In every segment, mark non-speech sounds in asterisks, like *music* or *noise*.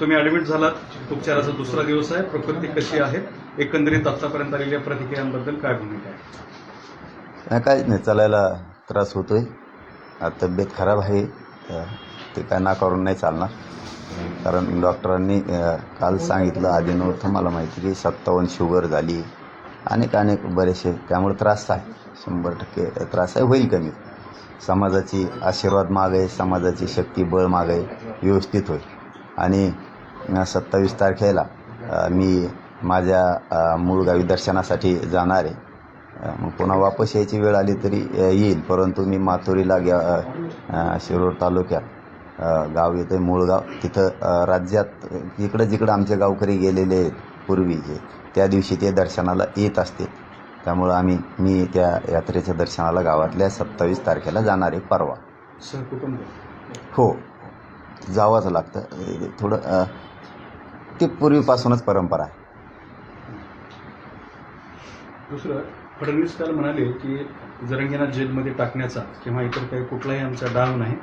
तुम्ही ऍडमिट झालात उपचाराचा दुसरा दिवस आहे. प्रकृती कशी आहे? एकंदरीत आतापर्यंत आलेल्या प्रतिक्रियांबद्दल काय भूमिका आहे? नाही काहीच नाही. चालायला त्रास होतोय. तब्येत खराब आहे. ते काय नाकारून नाही चालणार. कारण डॉक्टरांनी काल सांगितलं. आधीनव्हतं मला माहिती की सत्तावन्न शुगर झाली. अनेक अनेक बरेचसे. त्यामुळे त्रास आहे. शंभर टक्के त्रास आहे. होईल कमी. समाजाची आशीर्वाद माग आहे समाजाची शक्ती बळ माग आहे व्यवस्थित होईल. आणि सत्तावीस तारखेला मी माझ्या मूळ गावी दर्शनासाठी जाणार आहे. मग पुन्हा वापस यायची वेळ आली तरी येईल. परंतु मी माथुरीला गे अ, अ, शिरूर तालुक्यात गाव येतं मूळगाव तिथं अ, राज्यात इकडं जिकडं आमचे गावकरी गेलेले आहेत पूर्वीचे त्या दिवशी ते दर्शनाला येत असतील त्यामुळं आम्ही मी त्या यात्रेच्या दर्शनाला गावातल्या सत्तावीस तारखेला जाणार आहे परवा. हो. जावंच लागतं. थोडं ते पूर्वीपासूनच परंपरा आहे. दुसरं फडणवीस काल म्हणाले की जरंगीना जेलमध्ये टाकण्याचा किंवा इतर काही कुठलाही आमचा डाव नाही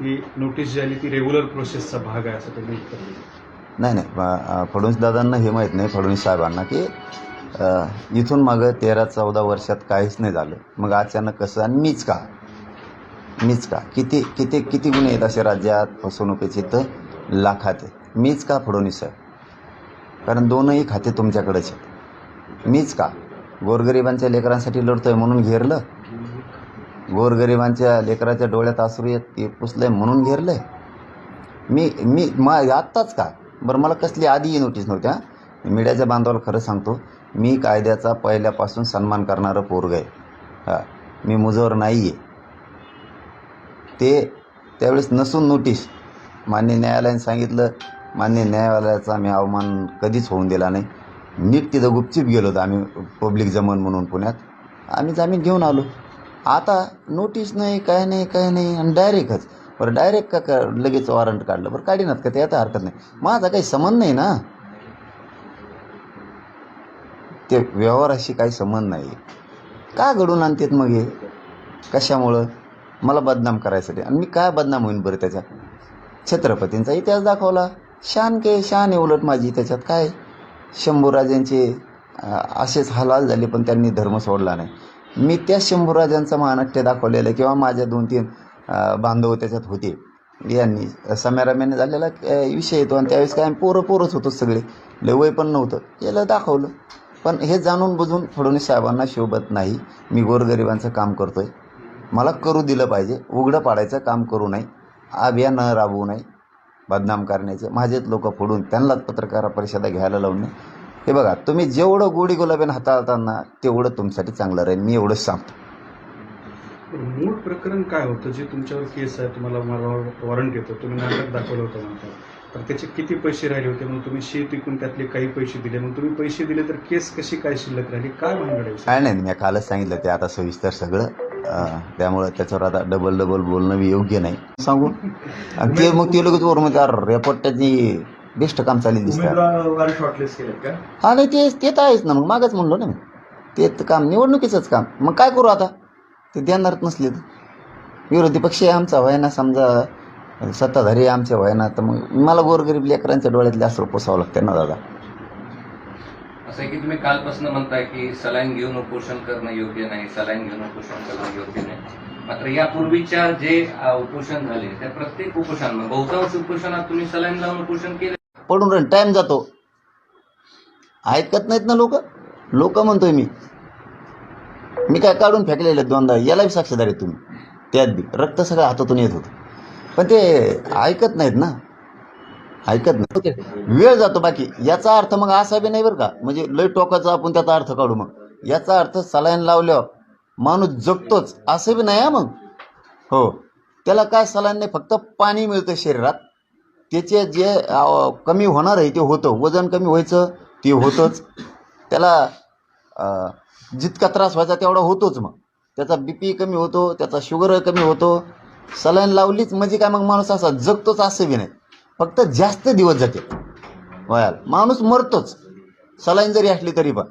ती नोटीस जी आली ती रेग्युलर प्रोसेसचा भाग आहे असं त्यांनी उत्तर दिलं नाही नाही फडणवीस दादांना हे माहीत नाही फडणवीस साहेबांना की इथून मागं तेरा चौदा वर्षात काहीच नाही झालं. मग अचानक कसं आणि मीच का? मीच का? किती किती किती गुन्हे आहेत असे राज्यात फसवणुकीचे तर लाखात आहे मीच का फडणवीस साहेब? कारण दोनही खाते तुमच्याकडेच आहेत. मीच का? गोरगरिबांच्या लेकरांसाठी लढतोय म्हणून घेरलं? गोरगरिबांच्या लेकराच्या डोळ्यात आसरू येत ते पुसलंय म्हणून घेरलंय? मी मी मा आत्ताच का? बरं मला कसली आधी नोटीस नव्हत्या मीडियाच्या बांधवाला खरं सांगतो मी कायद्याचा पहिल्यापासून सन्मान करणारं पोरग आहे. हां मी मुजोर नाही आहे ते त्यावेळेस नसून नोटीस मान्य न्यायालयाने सांगितलं मान्य न्यायालयाचा आम्ही अवमान कधीच होऊन दिला नाही. नीट तिथं गुपचूप गेलो होतो आम्ही पब्लिक जमन म्हणून पुण्यात. आम्ही जामीन घेऊन आलो. आता नोटीस नाही काय नाही काय नाही आणि डायरेक्टच. बरं डायरेक्ट का का लगेच वॉरंट काढलं. बरं काढीनात का ते आता हरकत नाही. माझा काही संबंध नाही ना. ते व्यवहाराशी काही संबंध नाही. का घडून आणतात मग हे? कशामुळं? मला बदनाम करायसाठी. आणि मी काय बदनाम होईन बरं त्याचा छत्रपतींचा इतिहास दाखवला. शान के शान आहे उलट माझी त्याच्यात. काय? शंभूराजांचे असेच हलाल झाले पण त्यांनी धर्म सोडला नाही. मी त्या शंभूराजांचं महानाट्य दाखवलेलं आहे किंवा माझ्या दोन तीन बांधव त्याच्यात होते. यांनी सम्याराम्याने झालेला विषय येतो आणि त्यावेळेस काय पोरं पोरच होतो सगळे. लय वय पण नव्हतं. याला दाखवलं. पण हे जाणून बुजून फडणवीस साहेबांना शोभत नाही. मी गोरगरिबांचं काम करतोय. मला करू दिलं पाहिजे. उघडं पाडायचं काम करू नये. अभियान राबवू नये. बदनाम करण्याचे. माझेच लोक फोडून त्यांनाच पत्रकार परिषदा घ्यायला लावणे हे बघा तुम्ही जेवढं गोडी गुलाबीनं हाताळताना तेवढं तुमच्यासाठी चांगलं राहील. मी एवढंच सांगतो. मूळ प्रकरण काय होतं? जे तुमच्यावर केस आहे तुम्हाला वॉरंट येतं. तुम्ही नाटक दाखवलं होतं तर त्याचे किती पैसे राहिले होते? मग तुम्ही शेत विकून त्यातले काही पैसे दिले. मग तुम्ही पैसे दिले तर केस कशी काय शिल्लक राहिली? काय भानगड आहे? काय नाही मी कालच सांगितलं ते आता सविस्तर सगळं. त्यामुळं त्याच्यावर आता डबल डबल बोलणं बी योग्य नाही. सांगू? *laughs* आणि ते मग ते लगेच वर म्हणजे रेपोर्टाची बेस्ट काम चालेल दिसतं. हा नाही ते ते तर आहेच ना मग मागच म्हणलो ना मी. ते काम निवडणुकीचंच काम. मग काय करू आता? ते देणारच नसले तर. विरोधी पक्ष आमचा व्हाय ना समजा सत्ताधारी आमचे व्हाय ना तर मग मला गोरगरीब लेकरांच्या डोळ्यातले असं पोसावं लागतं ना दादा. असं आहे की तुम्ही कालपासून म्हणताय की सलाईन घेऊन उपोषण करणं योग्य नाही सलाईन घेऊन उपोषण करणं योग्य नाही. मात्र यापूर्वीच्या जे उपोषण झाले त्या प्रत्येक उपोषण बहुतांश उपोषणात तुम्ही सलाईन लावून उपोषण केले. पडून राहील जातो. ऐकत नाहीत ना लोक? लोक म्हणतोय मी. मी काय काढून फेकलेले दोनदा? याला बी साक्षीदार आहे तुम्ही. त्यात बी रक्त सगळं हातातून येत होतं. पण ते ऐकत नाहीत ना. ऐकत नाही. वेळ जातो बाकी. याचा अर्थ मग असा बी नाही बरं का. म्हणजे लय टोकाचा आपण त्याचा अर्थ काढू मग. याचा अर्थ सलाईन लावल्यावर माणूस जगतोच. असं बी नाही हा मग. हो. त्याला काय सलाईन नाही फक्त पाणी मिळतं शरीरात. त्याचे जे कमी होणार आहे ते होतं. वजन कमी व्हायचं ते होतंच. त्याला जितका त्रास व्हायचा तेवढा होतोच मग. त्याचा बी पी कमी होतो त्याचा शुगर कमी होतो. सलाईन लावलीच म्हणजे काय मग माणूस असा जगतोच असं बी नाही. फक्त जास्त दिवस जाते. वयाला. माणूस मरतोच. सलाईन जरी असली तरी पण.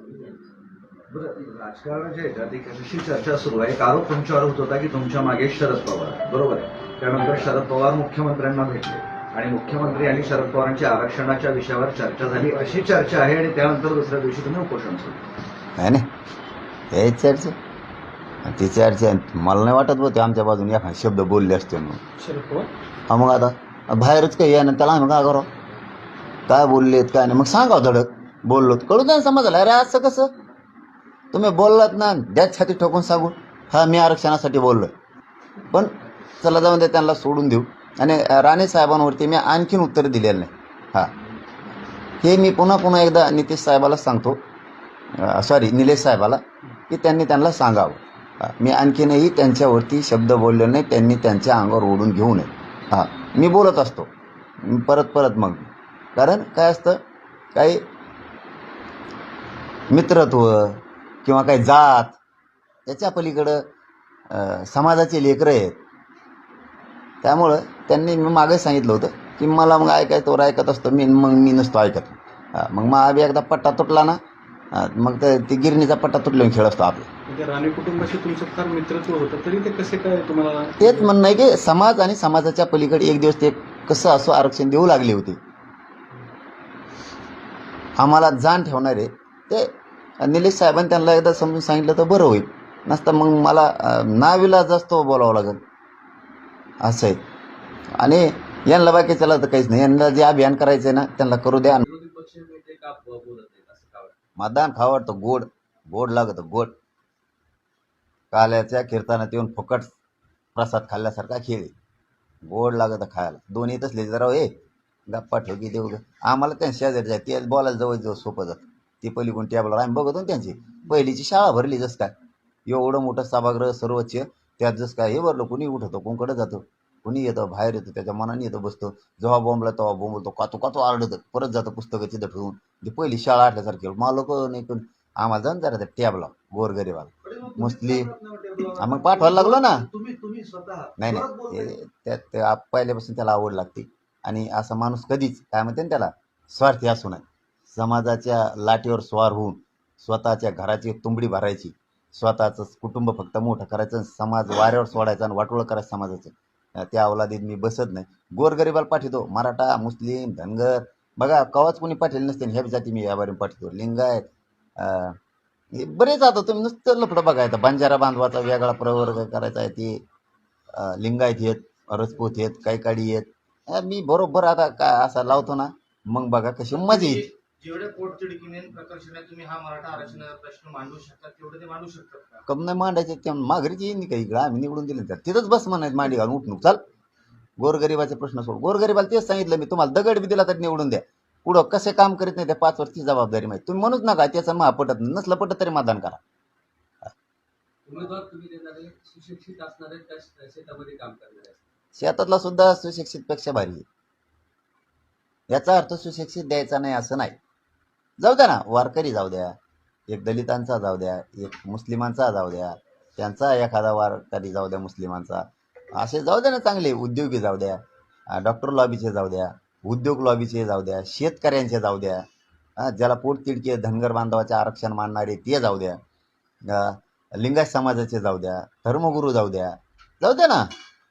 राजकारणाच्या ह्याच्यात एक अशी चर्चा सुरू आहे. एक आरोप तुमच्यावर होत होता की तुमच्या मागे शरद पवार. बरोबर आहे. त्यानंतर शरद पवार मुख्यमंत्र्यांना भेटले. आणि मुख्यमंत्री आणि शरद पवारांच्या आरक्षणाच्या विषयावर चर्चा झाली. अशी चर्चा आहे आणि त्यानंतर दुसऱ्या दिवशी तुम्ही उपोषण सुरू नाही नाही. हे चर्चा. ती चर्चा मला नाही वाटत होते आमच्या बाजूने एखादा शब्द बोलले असते म्हणून. शरद पवार? हा मग आता. बाहेरच काही आहे ना त्याला आम्ही काय करावं काय बोललेत काय नाही. मग सांगावं हो धडक. बोललो कळू द्या ना अरे असं कसं? तुम्ही बोललात ना द्या छाती ठोकून सांगू. हा मी आरक्षणासाठी बोललो पण चला जाऊन दे त्यांना सोडून देऊ. आणि राणे साहेबांवरती मी आणखीन उत्तर दिलेलं नाही. हां. हे मी पुन्हा पुन्हा एकदा नितेश साहेबाला सांगतो. सॉरी निलेश साहेबाला की त्यांनी त्यांना सांगावं. मी आणखीनही त्यांच्यावरती शब्द बोलले नाही. त्यांनी त्यांच्या अंगावर ओढून घेऊ नये. हां मी बोलत असतो. परत परत मग. कारण काय असतं काही मित्रत्व किंवा काही जात याच्या पलीकडं समाजाचे लेकरं आहेत. त्यामुळं त्यांनी मी मागे सांगितलं होतं की मला मग ऐकायचं वर ऐकत असतो मी मग मी नसतो ऐकत. मग मग आम्ही एकदा पट्टा तुटला ना हां, मग ते ती गिरणीचा पट्टा तुटल्यावर खेळ असतो आपला. म्हणजे राणे कुटुंबाशी तुमचं फार मित्रत्व होतं तरी ते कसे काय तुम्हाला तेच म्हणणं आहे की समाज आणि समाजाच्या पलीकडे एक दिवस ते कसं असो आरक्षण देऊ लागले होते. आम्हाला जाण ठेवणारे ते निलेश साहेबांनी त्यांना एकदा समजून सांगितलं तर बरं होईल. नसतं मग मला अं, नाविलाज असतो बोलावं लागेल. असं आहे. आणि यांना बाकी चला तर काहीच नाही. यांना जे अभियान करायचं आहे ना त्यांना करू द्या. विरोधी पक्ष नेते का बोलत नाहीत असं का वाटतं? मतदान खावडतं गोड गोड लागतं गोड. काल्याच्या कीर्तनात येऊन फुकट प्रसाद खाल्ल्यासारखा खेळ गोड लागतं खायला. दोन्ही तसले जरा हो, हे गप्पा ठोकी देऊ ग. आम्हाला त्यांच्या जाय ते बोलायला जवळ जवळ सोपं जातं. ती पहिली कोण टेबलवर आम्ही बघतो ना त्यांची. पहिलीची शाळा भरली जस काय. एवढं मोठं सभागृह सर्वोच्च. त्यात जसं काय हे भरलं कुणी उठवतो कोणकडे जातो. कुणी येतं बाहेर येतो त्याच्या मनाने येतं बसतो. जेव्हा बोंबला तेव्हा बोंबलतो कातो कातो आरडतं. परत जातं पुस्तकं तिथं ठेवून. जे पहिली शाळा आटल्यासारखी. मला लोक नाही पण आम्हाला जाऊन जरा त्या टॅबला गोरगरीबाला. मुस्लिम हा, मग पाठवायला लागलो ना. नाही नाही. त्यात पहिल्यापासून त्याला आवड लागते. आणि असा माणूस कधीच काय म्हणते ना त्याला स्वार्थी असू नये. समाजाच्या लाटेवर स्वार होऊन स्वतःच्या घराची तुंबडी भरायची. स्वतःचं कुटुंब फक्त मोठं करायचं समाज वाऱ्यावर सोडायचं आणि वाटोळं करायचं समाजाचं. त्या अवलादीत मी बसत नाही. गोरगरिबाला पाठवतो मराठा मुस्लिम धनगर. बघा कवाच कोणी पाठवले नसते ह्या जाती मी व्यापारी पाठवतो. लिंगायत हे बरेच आता तुम्ही नुसतं लफडं बघायचं. बंजारा बांधवाचा वेगळा प्रवर्ग करायचा आहे ते. लिंगायत येत रजपूत येत काही काडी येत मी बरोबर आता काय असा लावतो ना मग बघा कशी मजा येते जेवढ्या पोटतिडकीने प्रकर्षाने तुम्ही हा मराठा आरक्षणाचा प्रश्न मांडू शकता तेवढे ते मांडू शकतात का? कम नाही मांडायचे? त्या माघारीची येईन का इकडं. आम्ही निवडून दिले तर. तिथंच बस म्हणायचं मांडी घालून उठणूक चाल. गोरगरिबाचे प्रश्न सोड. गोरगरिबाला तेच सांगितलं मी तुम्हाला दगड बी दिला तर निवडून द्या. पुढं कसे काम करीत नाही त्या पाच वर्षची जबाबदारी माहिती. तुम्ही म्हणूच नका त्याचं मग पटत नाही. नसलं पटत तरी मतदान करा. उमेदवार तुम्ही देणारे सुशिक्षित असणारे त्या शेतामध्ये काम करणारे असतात. शेतातला सुद्धा सुशिक्षित पेक्षा भारी आहे. याचा अर्थ सुशिक्षित द्यायचा नाही असं नाही. जाऊ द्या ना वारकरी जाऊ द्या एक दलितांचा जाऊ द्या एक मुस्लिमांचा जाऊ द्या त्यांचा एखादा वारकरी जाऊ द्या मुस्लिमांचा असे जाऊ द्या ना चांगले उद्योगी जाऊ द्या डॉक्टर लॉबीचे जाऊ द्या उद्योग लॉबीचे जाऊ द्या शेतकऱ्यांचे जाऊ द्या ज्याला पोटतिडके धनगर बांधवाचे आरक्षण मानणारे ते जाऊ द्या लिंगाय लिंगायत समाजाचे जाऊ द्या धर्मगुरू जाऊ द्या जाऊ द्या ना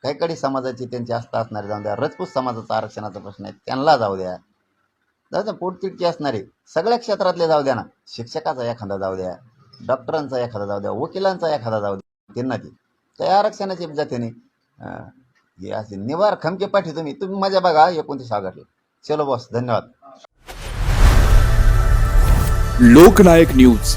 काही काही समाजाची त्यांची आस्था असणारे जाऊ द्या रजपूत समाजाचा आरक्षणाचा प्रश्न आहे त्यांना जाऊ द्या जाऊ द्या पोटतिडकी असणारे सगळ्या क्षेत्रातले जाऊ द्या ना. शिक्षकाचा एखादा जाऊ द्या डॉक्टरांचा एखादा जाऊ द्या वकिलांचा एखादा जाऊ द्या त्यांना ती. त्या आरक्षणाची जातीने हे असे निवार खमके पाठी तुम्ही तुम्ही मजा बघा एकोणतीस ऑगस्टला. चलो बॉस धन्यवाद. लोकनायक न्यूज.